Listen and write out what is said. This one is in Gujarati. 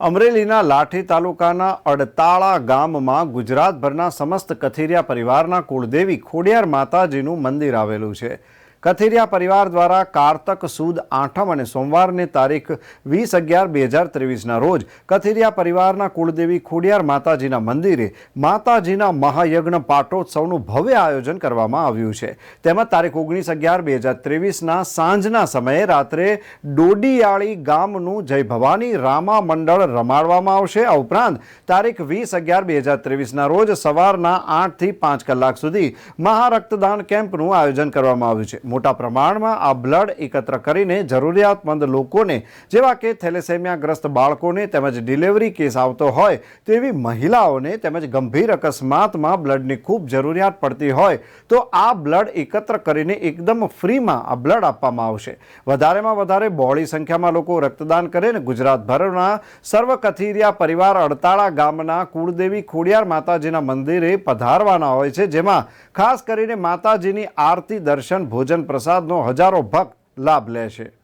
અમરેલીના લાઠી તાલુકાના અડતાળા ગામમાં ગુજરાતભરના સમસ્ત કથિરિયા પરિવારના કુળદેવી ખોડિયાર માતાજીનું મંદિર આવેલું છે. કથિરિયા પરિવાર દ્વારા કારતક સુદ આઠમ અને સોમવારની તારીખ વીસ અગિયાર બે હજાર ત્રેવીસના રોજ કથિરિયા પરિવારના કુળદેવી ખોડિયાર માતાજીના મંદિરે માતાજીના મહાયજ્ઞ પાટોત્સવનું ભવ્ય આયોજન કરવામાં આવ્યું છે. તેમજ તારીખ ઓગણીસ અગિયાર બે હજાર ત્રેવીસના સાંજના સમયે રાત્રે ડોડીયાળી ગામનું જય ભવાની રામા મંડળ રમાડવામાં આવશે. આ ઉપરાંત તારીખ વીસ અગિયાર બે હજાર ત્રેવીસના રોજ સવારના આઠથી પાંચ કલાક સુધી મહારક્તદાન કેમ્પનું આયોજન કરવામાં આવ્યું છે. મોટા પ્રમાણમાં આ બ્લડ એકત્ર કરીને જરૂરિયાતમંદ લોકોને, જેવા કે થેલેસેમિયાગ્રસ્ત બાળકોને તેમજ ડિલિવરી કેસ આવતો હોય, તેવી મહિલાઓને તેમજ ગંભીર અકસ્માતમાં બ્લડની ખૂબ જરૂરિયાત પડતી હોય, તો આ બ્લડ એકત્ર કરીને એકદમ ફ્રીમાં આ બ્લડ આપવામાં આવશે. વધારેમાં વધારે બહોળી સંખ્યામાં લોકો રક્તદાન કરે ને ગુજરાતભરના સર્વ કથિરિયા પરિવાર અડતાળા ગામના કુળદેવી ખોડિયાર માતાજીના મંદિરે પધારવાના હોય છે, જેમાં ખાસ કરીને માતાજીની આરતી, દર્શન, ભોજન પ્રસાદનો હજારો ભક્ત લાભ લે છે.